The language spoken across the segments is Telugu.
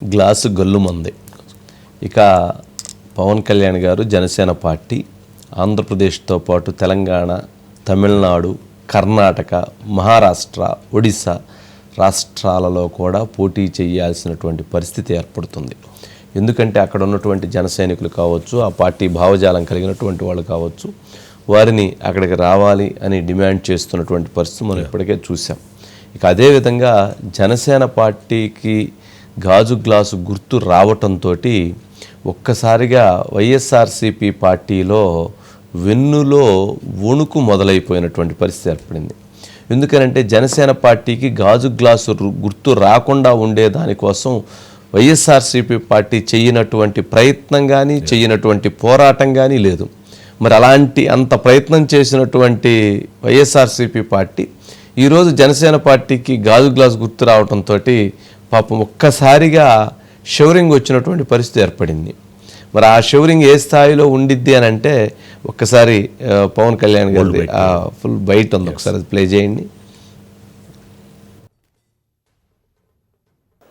గ్లాసు గల్లుమంది. ఇక పవన్ కళ్యాణ్ గారు జనసేన పార్టీ ఆంధ్రప్రదేశ్తో పాటు తెలంగాణ తమిళనాడు కర్ణాటక మహారాష్ట్ర ఒడిశా రాష్ట్రాలలో కూడా పోటీ చేయాల్సినటువంటి పరిస్థితి ఏర్పడుతుంది. ఎందుకంటే అక్కడ ఉన్నటువంటి జన సైనికులు కావచ్చు ఆ పార్టీ భావజాలం కలిగినటువంటి వాళ్ళు కావచ్చు వారిని అక్కడికి రావాలి అని డిమాండ్ చేస్తున్నటువంటి పరిస్థితి మనం ఇప్పటికే చూసాం ఇక అదేవిధంగా జనసేన పార్టీకి గాజు గ్లాసు గుర్తు రావటంతో ఒక్కసారిగా వైఎస్ఆర్సీపీ పార్టీలో వెన్నులో వణుకు మొదలైపోయినటువంటి పరిస్థితి ఏర్పడింది. ఎందుకనంటే జనసేన పార్టీకి గాజు గ్లాసు గుర్తు రాకుండా ఉండే దానికోసం వైఎస్ఆర్సీపీ పార్టీ చేయనటువంటి ప్రయత్నం కానీ చేయనటువంటి పోరాటం కానీ లేదు. మరి అలాంటి అంత ప్రయత్నం చేసినటువంటి వైఎస్ఆర్సీపీ పార్టీ ఈరోజు జనసేన పార్టీకి గాజు గ్లాస్ గుర్తు రావడంతో పాపం ఒక్కసారిగా షవరింగ్ వచ్చినటువంటి పరిస్థితి ఏర్పడింది. మరి ఆ షవరింగ్ ఏ స్థాయిలో ఉండిద్ది అని అంటే ఒక్కసారి పవన్ కళ్యాణ్ గారి ఫుల్ బయట ఉంది. ఒకసారి అది ప్లే చేయండి.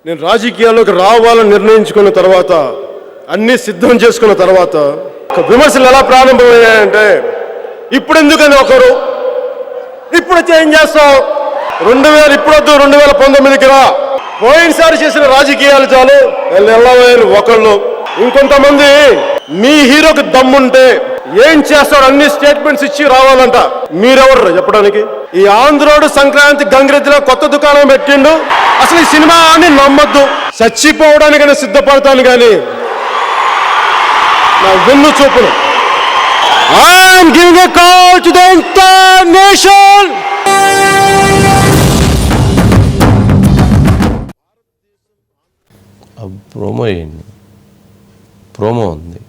నేను రాజకీయాల్లోకి రావాలని నిర్ణయించుకున్న తర్వాత అన్ని సిద్ధం చేసుకున్న తర్వాత ఒక విమర్శలు ఎలా ప్రారంభమయ్యాయంటే ఇప్పుడు ఎందుకని ఒకరు? ఇప్పుడు చేంజ్ చేస్తావు. రెండు వేల ఇప్పుడొద్దు రెండు వేల పంతొమ్మిదికి రా. పోయినసారి చేసిన రాజకీయాలు చాలు. ఎల్లవేలు ఒకళ్ళు. ఇంకొంతమంది మీ హీరోకి దమ్ముంటే ఏం చేస్తాడు? అన్ని స్టేట్మెంట్స్ ఇచ్చి రావాలంట. మీరెవరు చెప్పడానికి? ఈ ఆంధ్రోడు సంక్రాంతి గంగిరెద్దులో కొత్త దుకాణం పెట్టిండు. అసలు ఈ సినిమా అని నమ్మద్దు. చచ్చిపోవడానికైనా సిద్ధపడతాను కానీ నా వెన్ను చూపును I'm giving a call to the entire nation promo వేయండి ప్రోమో ఉంది.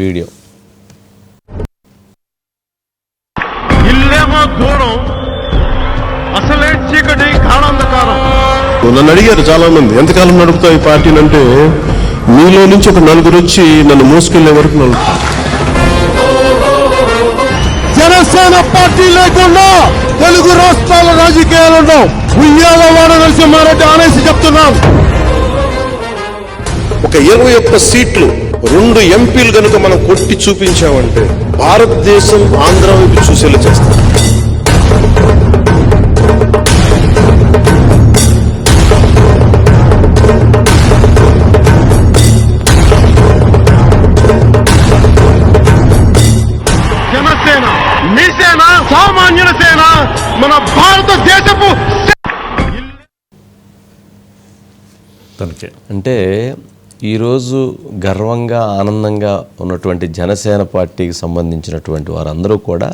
వీడియో. ఇల్లేమో దూరం అసలే చీకటి కాణాంధకారం నన్ను అడిగారు చాలా మంది ఎంతకాలం నడుపుతావు ఈ పార్టీని అంటే మీలో నుంచి ఒక నలుగురు వచ్చి నన్ను మోసుకెళ్ళే వరకు నడుపుతారు. జనసేన పార్టీ లేకుండా తెలుగు రాష్ట్రాల రాజకీయాలు ఉండవు. ఉయ్యాల వాడ నరసింహారెడ్డి ఆనేసి చెప్తున్నాం. ఒక ఇరవై ఒక్క సీట్లు రెండు ఎంపీలు కనుక మనం కొట్టి చూపించామంటే భారతదేశం ఆంధ్ర వైపు చూసేలా చేస్తాం. జనసేన మీ సేన సామాన్యుల సేన మన భారతదేశపు తనకే. అంటే ఈరోజు గర్వంగా ఆనందంగా ఉన్నటువంటి జనసేన పార్టీకి సంబంధించినటువంటి వారందరూ కూడా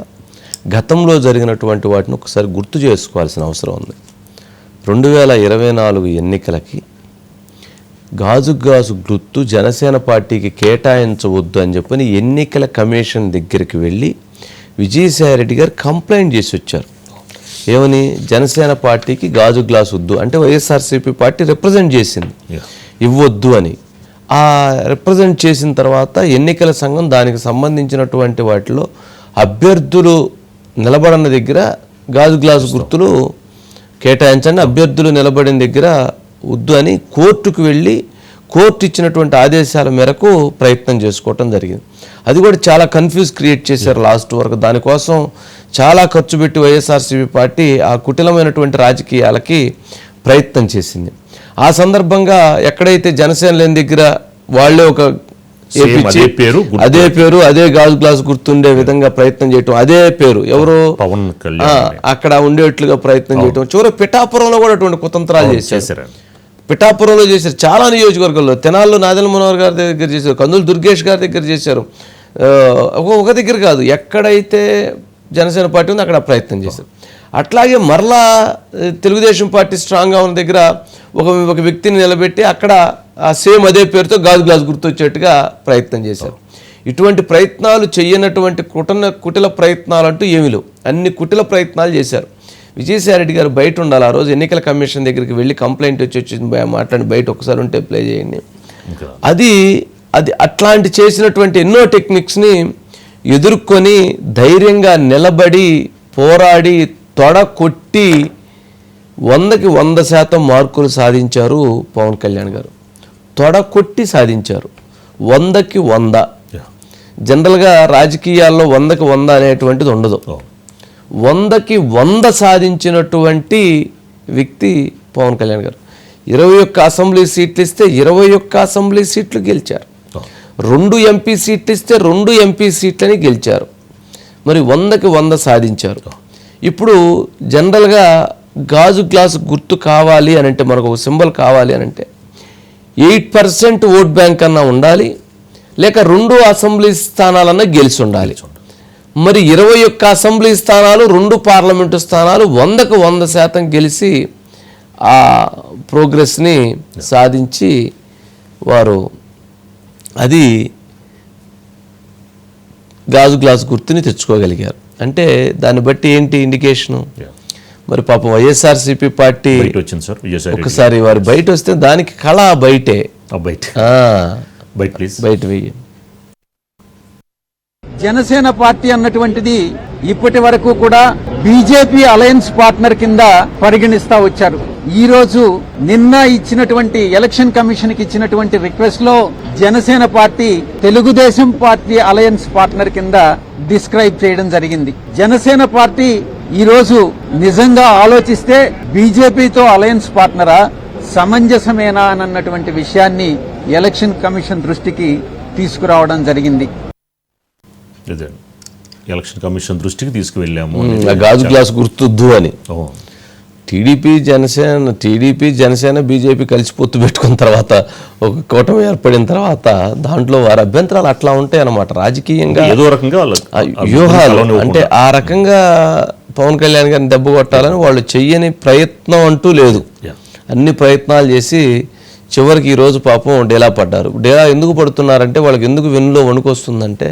గతంలో జరిగినటువంటి వాటిని ఒకసారి గుర్తు చేసుకోవాల్సిన అవసరం ఉంది. రెండు వేల ఇరవై నాలుగు ఎన్నికలకి గాజు గాజు గుర్తు జనసేన పార్టీకి కేటాయించవద్దు అని చెప్పని ఎన్నికల కమిషన్ దగ్గరికి వెళ్ళి విజయసాయిరెడ్డి గారు కంప్లైంట్ చేసి వచ్చారు. ఏమని? జనసేన పార్టీకి గాజు గ్లాస్ వద్దు. అంటే వైఎస్ఆర్సీపీ పార్టీ రిప్రజెంట్ చేసింది. ఇవ్వద్దు అని. ఆ రిప్రజెంట్ చేసిన తర్వాత ఎన్నికల సంఘం దానికి సంబంధించినటువంటి వాటిలో అభ్యర్థులు నిలబడిన దగ్గర గాజు గ్లాసు గుర్తులు కేటాయించండి. అభ్యర్థులు నిలబడిన దగ్గర వద్దు అని కోర్టుకు వెళ్ళి కోర్టు ఇచ్చినటువంటి ఆదేశాల మేరకు ప్రయత్నం చేసుకోవటం జరిగింది. అది కూడా చాలా కన్ఫ్యూజ్ క్రియేట్ చేశారు లాస్ట్ వరకు. దానికోసం చాలా ఖర్చు పెట్టి వైఎస్ఆర్సీపీ పార్టీ ఆ కుటిలమైనటువంటి రాజకీయాలకి ప్రయత్నం చేసింది. ఆ సందర్భంగా ఎక్కడైతే జనసేన లేని దగ్గర వాళ్ళే ఒక అదే పేరు. అదే పేరు అదే గాజు గ్లాస్ గుర్తుండే విధంగా ప్రయత్నం చేయటం అదే పేరు. ఎవరు పవన్ అక్కడ ఉండేట్లుగా ప్రయత్నం చేయటం. చివరి పిఠాపురంలో కూడా అటువంటి కుతంత్రాలు చేశారు. పిఠాపురంలో చేశారు. చాలా నియోజకవర్గాల్లో తెనాల్లో నాదెల మనోహర్ గారి దగ్గర చేశారు కందులు దుర్గేష్ గారి దగ్గర చేశారు. ఒక- ఒక దగ్గర కాదు ఎక్కడైతే జనసేన పార్టీ ఉందో అక్కడ ప్రయత్నం చేశారు. అట్లాగే మరలా తెలుగుదేశం పార్టీ స్ట్రాంగ్గా ఉన్న దగ్గర ఒక ఒక వ్యక్తిని నిలబెట్టి అక్కడ ఆ సేమ్ అదే పేరుతో గాజు గ్లాస్ గుర్తొచ్చేట్టుగా ప్రయత్నం చేశారు. ఇటువంటి ప్రయత్నాలు చేయనటువంటి కుటన కుటిల ప్రయత్నాలు అంటూ ఏమీ లేవు. అన్ని కుటిల ప్రయత్నాలు చేశారు. విజయసాయిరెడ్డి గారు బయట ఉండాలి. ఆ రోజు ఎన్నికల కమిషన్ దగ్గరికి వెళ్ళి కంప్లైంట్ వచ్చి వచ్చింది. బయ- మాట్లాడి బయట ఒకసారి ఉంటే ప్లే చేయండి. అది అది అట్లాంటి చేసినటువంటి ఎన్నో టెక్నిక్స్ని ఎదుర్కొని ధైర్యంగా నిలబడి పోరాడి తొడ కొట్టి వందకి వంద శాతం మార్కులు సాధించారు పవన్ కళ్యాణ్ గారు. తొడ కొట్టి సాధించారు. వందకి వంద. జనరల్గా రాజకీయాల్లో వందకి వంద అనేటువంటిది ఉండదు. వందకి వంద సాధించినటువంటి వ్యక్తి పవన్ కళ్యాణ్ గారు. ఇరవై ఒక్క అసెంబ్లీ సీట్లు ఇస్తే ఇరవై ఒక్క అసెంబ్లీ సీట్లు గెలిచారు. రెండు ఎంపీ సీట్లు ఇస్తే రెండు ఎంపీ సీట్లని గెలిచారు. మరి వందకి వంద సాధించారు. ఇప్పుడు జనరల్గా గాజు గ్లాసు గుర్తు కావాలి అని అంటే మనకు ఒక సింబల్ కావాలి అని అంటే ఎయిట్ పర్సెంట్ ఓట్ బ్యాంక్ అన్నా ఉండాలి లేక రెండు అసెంబ్లీ స్థానాలన్నా గెలిచి ఉండాలి. మరి ఇరవై ఒక్క అసెంబ్లీ స్థానాలు రెండు పార్లమెంటు స్థానాలు వందకు వంద శాతం గెలిచి ఆ ప్రోగ్రెస్ని సాధించి వారు అది గాజు గ్లాస్ గుర్తుని తెచ్చుకోగలిగారు. అంటే దాన్ని బట్టి ఏంటి ఇండికేషను. మరి పాపం వైఎస్ఆర్సీపీ పార్టీ వచ్చింది సార్ ఒకసారి వారు బయట వస్తే దానికి కళ బయటే. బయట. బయట ప్లీజ్ బయట వెయ్యి. జనసేన పార్టీ అన్నటువంటిది ఇప్పటి వరకు కూడా బీజేపీ అలయన్స్ పార్ట్నర్ కింద పరిగణిస్తా వచ్చారు. ఈ రోజు నిన్న ఇచ్చినటువంటి ఎలక్షన్ కమిషన్కి ఇచ్చినటువంటి రిక్వెస్ట్లో Janasena party Telugu Desam party alliance partner కింద డిస్క్రైబ్ చేయడం జరిగింది. జనసేన పార్టీ ఈ రోజు నిజంగా ఆలోచిస్తే బీజేపీతో అలయన్స్ పార్ట్నరా? సమంజసమేనా? అన్నటువంటి విషయాన్ని ఎలక్షన్ కమిషన్ దృష్టికి తీసుకురావడం జరిగింది. అదే ఎలక్షన్ కమిషన్ దృష్టికి తీసుకువెళ్ళాము గాజు గ్లాస్ గుర్తుద్దు అని. TDP Janasena TDP Janasena BJP కలిసి పొత్తు పెట్టుకున్న తర్వాత ఒక కూటమి ఏర్పడిన తర్వాత దాంట్లో వారి అభ్యంతరాలు అట్లా ఉంటాయి అన్నమాట రాజకీయంగా ఏదో రకంగా వ్యూహాలు అంటే ఆ రకంగా పవన్ కళ్యాణ్ గారిని దెబ్బ కొట్టాలని వాళ్ళు చెయ్యని ప్రయత్నం అంటూ లేదు. అన్ని ప్రయత్నాలు చేసి చివరికి ఈరోజు పాపం డేలా పడ్డారు. డేలా ఎందుకు పడుతున్నారంటే వాళ్ళకి ఎందుకు వెన్నులో వణుకొస్తుందంటే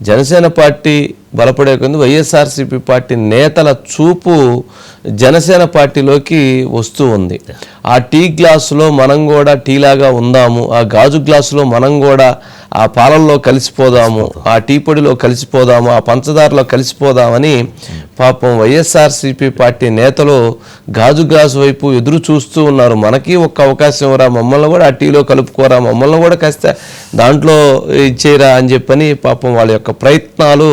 జనసేన పార్టీ బలపడే కొంది వైఎస్ఆర్సీపీ పార్టీ నేతల చూపు జనసేన పార్టీలోకి వస్తూ ఉంది. ఆ టీ గ్లాసులో మనం కూడా టీలాగా ఉందాము ఆ గాజు గ్లాసులో మనం కూడా ఆ పాలల్లో కలిసిపోదాము ఆ టీ పొడిలో కలిసిపోదాము ఆ పంచదారలో కలిసిపోదామని పాపం వైఎస్ఆర్సీపీ పార్టీ నేతలు గాజు గ్లాసు వైపు ఎదురు చూస్తూ ఉన్నారు. మనకి ఒక్క అవకాశం రా మమ్మల్ని కూడా ఆ టీలో కలుపుకోరా మమ్మల్ని కూడా కాస్త దాంట్లో ఇచ్చేయరా అని చెప్పని పాపం వాళ్ళ యొక్క ప్రయత్నాలు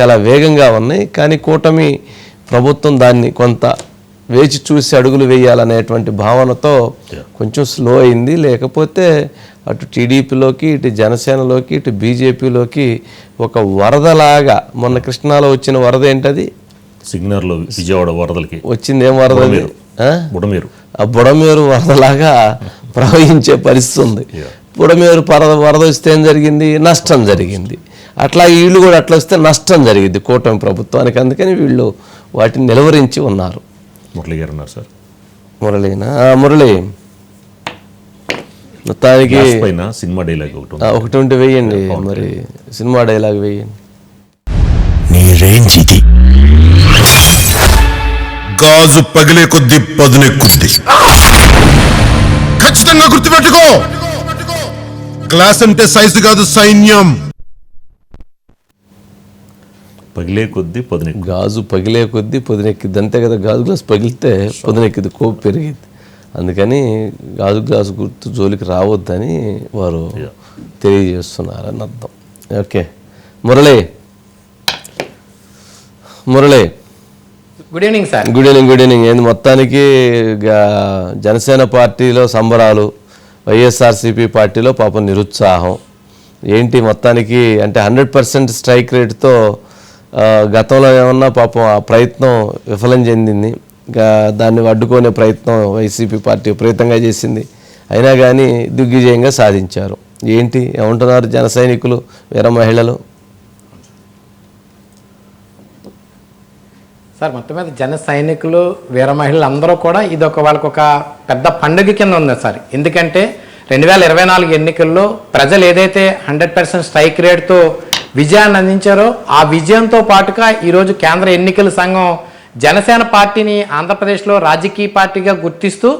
చాలా వేగంగా ఉన్నాయి. కానీ కూటమి ప్రభుత్వం దాన్ని కొంత వేచి చూసి అడుగులు వేయాలనేటువంటి భావనతో కొంచెం స్లో అయింది. లేకపోతే అటు టీడీపీలోకి ఇటు జనసేనలోకి ఇటు బీజేపీలోకి ఒక వరదలాగా మొన్న కృష్ణాలో వచ్చిన వరద ఏంటది? సిగ్నర్లో విజయవాడ వరదలకి. వచ్చింది ఏం వరద? బుడమేరు. ఆ? బుడమేరు. వరదలాగా ప్రవహించే పరిస్థితి ఉంది. బుడమేరు పరద వరద వస్తే ఏం జరిగింది? నష్టం జరిగింది. అట్లా వీళ్ళు కూడా అట్లా వస్తే నష్టం జరిగింది కూటమి ప్రభుత్వానికి. అందుకని వీళ్ళు వాటిని నిలవరించి ఉన్నారు. మురళి గారు ఉన్నారు సార్. మురళీనా? ఆ, మురళి. మొత్తానికి సినిమా డైలాగ్ ఒకటి ఉంటే వేయండి మరి. సినిమా డైలాగ్ వేయండి. నీ రేంజ్ ఇది. గాజు పగిలే కొద్ది పదునెక్కుద్ది ఖచ్చితంగా గుర్తుపెట్టుకో. గ్లాస్ అంటే సైజు కాదు సైన్యం. పగిలే కొద్దీ పదునెక్కు. గాజు పగిలే కొద్దీ పొదినెక్కిద్ది. అంతే కదా గాజు గ్లాస్ పగిలితే పొదినెక్కిద్ది కోపు పెరిగిద్ది. అందుకని గాజు గ్లాస్ గుర్తు జోలికి రావద్దని వారు తెలియజేస్తున్నారు అని అర్థం. Okay. Murali. Murali. Good evening sir good evening good evening ఏంది మొత్తానికి జనసేన పార్టీలో సంబరాలు వైఎస్ఆర్సీపీ పార్టీలో పాపం నిరుత్సాహం. ఏంటి మొత్తానికి అంటే హండ్రెడ్ పర్సెంట్ స్ట్రైక్ రేట్తో గతంలో ఏమన్నా పాపం ఆ ప్రయత్నం విఫలం చెందింది. దాన్ని అడ్డుకునే ప్రయత్నం వైసీపీ పార్టీ విపరీతంగా చేసింది. అయినా కానీ దిగ్విజయంగా సాధించారు. ఏంటి? ఏమంటున్నారు జన సైనికులు వీర మహిళలు? సార్ మొత్తం మీద జన సైనికులు వీర మహిళలు అందరూ కూడా ఇది ఒక వాళ్ళకు ఒక పెద్ద పండుగ కింద ఉంది సార్. ఎందుకంటే రెండు వేల ఇరవై నాలుగు ఎన్నికల్లో ప్రజలు ఏదైతే హండ్రెడ్ పర్సెంట్ స్ట్రైక్ రేట్తో విజయాన్ని అందించారో ఆ విజయంతో పాటుగా ఈరోజు కేంద్ర ఎన్నికల సంఘం జనసేన పార్టీని ఆంధ్రప్రదేశ్లో రాజకీయ పార్టీగా గుర్తిస్తూ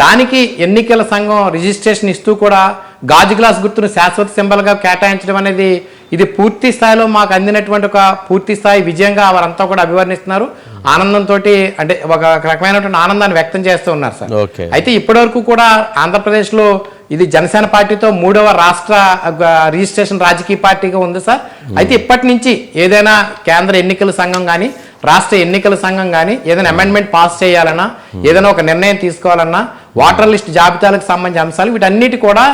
దానికి ఎన్నికల సంఘం రిజిస్ట్రేషన్ ఇస్తూ కూడా గాజు గ్లాస్ గుర్తును శాశ్వత సింబల్గా కేటాయించడం అనేది ఇది పూర్తి స్థాయిలో మాకు అందినటువంటి ఒక పూర్తి స్థాయి విజయంగా వారంతా కూడా అభివర్ణిస్తున్నారు. ఆనందంతో అంటే ఒక రకమైనటువంటి ఆనందాన్ని వ్యక్తం చేస్తూ ఉన్నారు సార్. ఓకే. అయితే ఇప్పటివరకు కూడా ఆంధ్రప్రదేశ్లో ఇది జనసేన పార్టీతో మూడవ రాష్ట్ర రిజిస్ట్రేషన్ రాజకీయ పార్టీగా ఉంది సార్. అయితే ఇప్పటి నుంచి ఏదైనా కేంద్ర ఎన్నికల సంఘం కానీ రాష్ట్ర ఎన్నికల సంఘం కానీ ఏదైనా అమెండ్మెంట్ పాస్ చేయాలన్నా ఏదైనా ఒక నిర్ణయం తీసుకోవాలన్నా వాటర్ లిస్ట్ జాబితాలకు సంబంధించిన అంశాలు వీటన్నిటి కూడా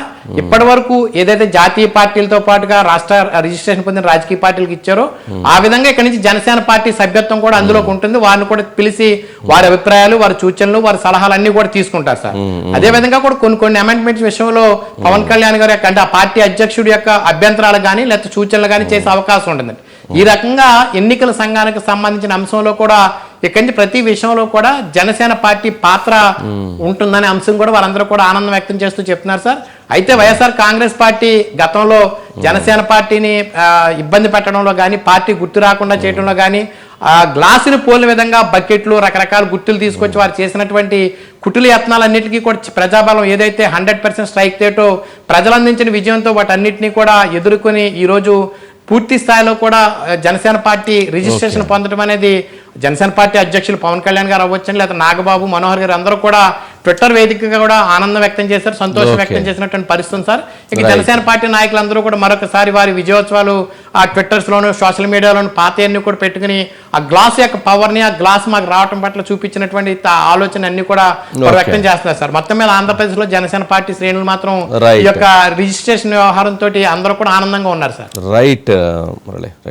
ఇప్పటి వరకు ఏదైతే జాతీయ పార్టీలతో పాటుగా రాష్ట్ర రిజిస్ట్రేషన్ పొందిన రాజకీయ పార్టీలకు ఇచ్చారో ఆ విధంగా ఇక్కడి నుంచి జనసేన పార్టీ సభ్యత్వం కూడా అందులోకి ఉంటుంది. వారిని కూడా పిలిచి వారి అభిప్రాయాలు వారి సూచనలు వారి సలహాలు అన్ని కూడా తీసుకుంటారు సార్. అదే విధంగా కూడా కొన్ని కొన్ని అమెండ్మెంట్స్ విషయంలో పవన్ కళ్యాణ్ గారి యొక్క అంటే ఆ పార్టీ అధ్యక్షుడి యొక్క అభ్యంతరాలు కానీ లేకపోతే సూచనలు కానీ చేసే అవకాశం ఉంటుందండి. ఈ రకంగా ఎన్నికల సంఘానికి సంబంధించిన అంశంలో కూడా ఇక్కడి నుంచి ప్రతి విషయంలో కూడా జనసేన పార్టీ పాత్ర ఉంటుందనే అంశం కూడా వారందరూ కూడా ఆనందం వ్యక్తం చేస్తూ చెప్తున్నారు సార్. అయితే వైఎస్ఆర్ కాంగ్రెస్ పార్టీ గతంలో జనసేన పార్టీని ఇబ్బంది పెట్టడంలో కానీ పార్టీ గుర్తు రాకుండా చేయడంలో కానీ ఆ గ్లాసుని పోలిన విధంగా బకెట్లు రకరకాల గుర్తులు తీసుకొచ్చి వారు చేసినటువంటి కుటుల యత్నాలన్నిటికీ కూడా ప్రజాబలం ఏదైతే హండ్రెడ్ పర్సెంట్ స్ట్రైక్ తేటో ప్రజలు అందించిన విజయంతో వాటన్నిటిని కూడా ఎదుర్కొని ఈరోజు పూర్తి స్థాయిలో కూడా జనసేన పార్టీ రిజిస్ట్రేషన్ పొందడం అనేది జనసేన పార్టీ అధ్యక్షులు పవన్ కళ్యాణ్ గారు అవ్వచ్చని లేదా నాగబాబు మనోహర్ గారు అందరూ కూడా ట్విట్టర్ వేదికగా కూడా ఆనందం వ్యక్తం చేశారు సంతోషం. వ్యక్తం చేసినటువంటి పరిస్థితి సార్ ఇక. జనసేన పార్టీ నాయకులందరూ కూడా మరొకసారి వారి విజయోత్సవాలు ఆ ట్విట్టర్స్ లోను సోషల్ మీడియాలోను పాతయన్ని కూడా పెట్టుకుని ఆ గ్లాస్ యొక్క పవర్ని ఆ గ్లాస్ మాకు రావటం పట్ల చూపించినటువంటి ఆలోచన అన్ని కూడా. వ్యక్తం చేస్తున్నారు సార్ మొత్తం మీద ఆంధ్రప్రదేశ్లో జనసేన పార్టీ శ్రేణులు మాత్రం. ఈ యొక్క రిజిస్ట్రేషన్ వ్యవహారంతో అందరూ కూడా ఆనందంగా ఉన్నారు సార్ రైట్ రైట్